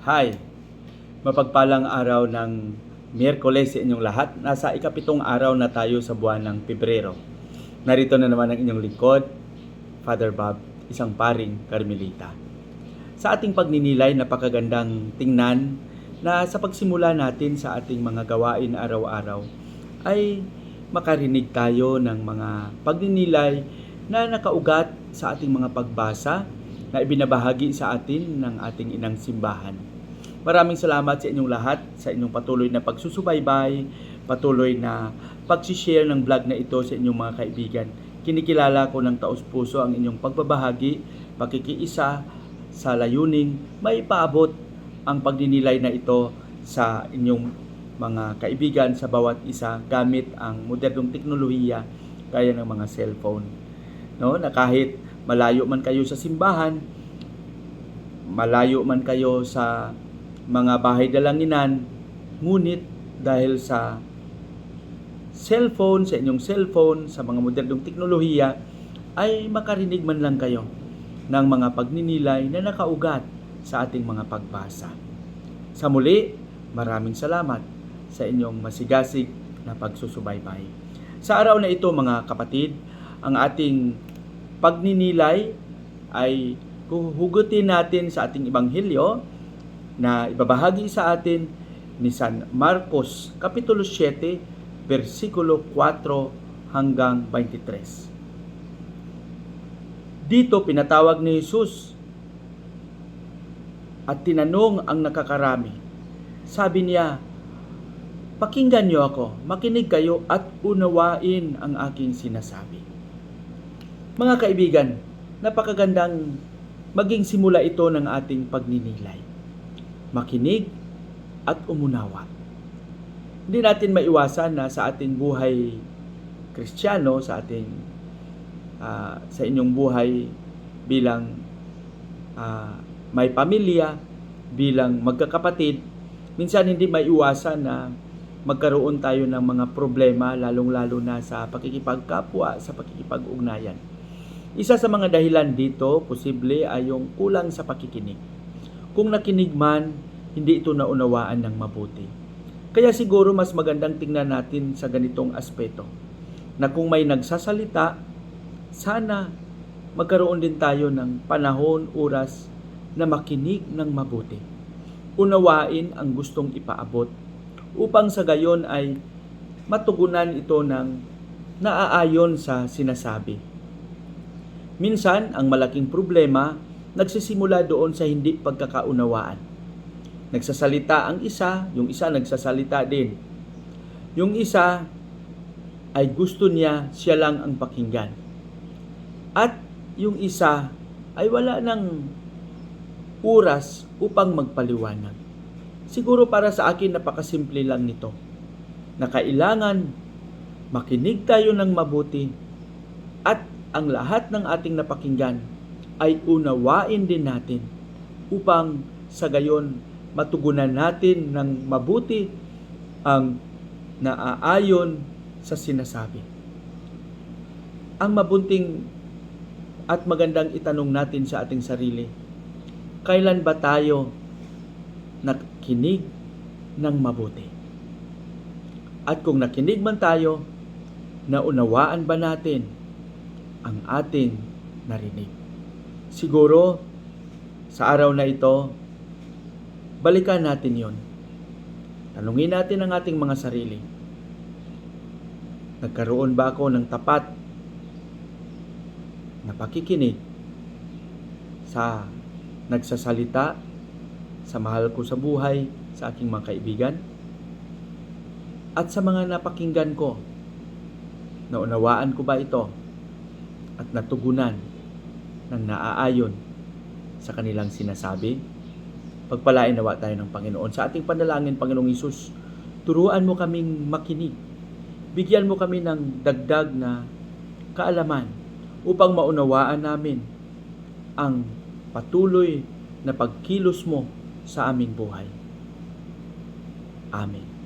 Hi! Mapagpalang araw ng Miyerkules sa inyong lahat. Nasa ikapitong araw na tayo sa buwan ng Pebrero. Narito na naman ang inyong lingkod, Father Bob, isang paring Carmelita. Sa ating pagninilay, napakagandang tingnan na sa pagsimula natin sa ating mga gawain araw-araw ay makarinig tayo ng mga pagninilay na nakaugat sa ating mga pagbasa na ibinabahagi sa atin ng ating inang simbahan. Maraming salamat sa inyong lahat sa inyong patuloy na pagsusubaybay, patuloy na pag-share ng vlog na ito sa inyong mga kaibigan. Kinikilala ko ng taos puso ang inyong pagbabahagi, pakikiisa sa layuning may paabot ang pagninilay na ito sa inyong mga kaibigan sa bawat isa gamit ang modernong teknolohiya gaya ng mga cellphone. No, na kahit malayo man kayo sa simbahan, malayo man kayo sa mga bahay dalanginan, ngunit dahil sa cellphone, sa inyong cellphone, sa mga modernong teknolohiya, ay makarinig man lang kayo ng mga pagninilay na nakaugat sa ating mga pagbasa. Sa muli, maraming salamat sa inyong masigasig na pagsusubaybay. Sa araw na ito mga kapatid, ang ating pagninilay ay hugutin natin sa ating ebanghelyo na ibabahagi sa atin ni San Marcos Kapitulo 7 versikulo 4 hanggang 23. Dito pinatawag ni Jesus at tinanong ang nakakarami. Sabi niya, Pakinggan niyo ako, makinig kayo at unawain ang aking sinasabi. Mga kaibigan, napakagandang maging simula ito ng ating pagninilay. Makinig at umunawa. Hindi natin maiwasan na sa ating buhay kristyano, sa ating uh, sa inyong buhay bilang uh, may pamilya, bilang magkakapatid, minsan hindi maiwasan na magkaroon tayo ng mga problema lalong-lalo na sa pakikipagkapwa, sa pakikipag-ugnayan. Isa sa mga dahilan dito, posible ay yung kulang sa pakikinig. Kung nakinig man, hindi ito naunawaan ng mabuti. Kaya siguro mas magandang tingnan natin sa ganitong aspeto, na kung may nagsasalita, sana magkaroon din tayo ng panahon, oras na makinig ng mabuti. Unawain ang gustong ipaabot upang sa gayon ay matugunan ito ng naaayon sa sinasabi. Minsan, ang malaking problema nagsisimula doon sa hindi pagkakaunawaan. Nagsasalita ang isa, yung isa nagsasalita din. Yung isa ay gusto niya siya lang ang pakinggan. At yung isa ay wala ng oras upang magpaliwanag. Siguro para sa akin napakasimple lang nito. Na kailangan makinig tayo ng mabuti at ang lahat ng ating napakinggan ay unawain din natin upang sa gayon matugunan natin ng mabuti ang naaayon sa sinasabi. Ang mabunting at magandang itanong natin sa ating sarili, kailan ba tayo nakinig ng mabuti? At kung nakinig man tayo, naunawaan ba natin ang ating narinig? Siguro, sa araw na ito, balikan natin yon. Tanungin natin ang ating mga sarili. Nagkaroon ba ako ng tapat na pakikinig sa nagsasalita sa mahal ko sa buhay, sa aking mga kaibigan, at sa mga napakinggan ko. Naunawaan ko ba ito at natugunan ng naaayon sa kanilang sinasabi? Pagpalain nawa tayo ng Panginoon. Sa ating panalangin, Panginoong Isus, turuan mo kaming makinig. Bigyan mo kami ng dagdag na kaalaman upang maunawaan namin ang patuloy na pagkilos mo sa aming buhay. Amen.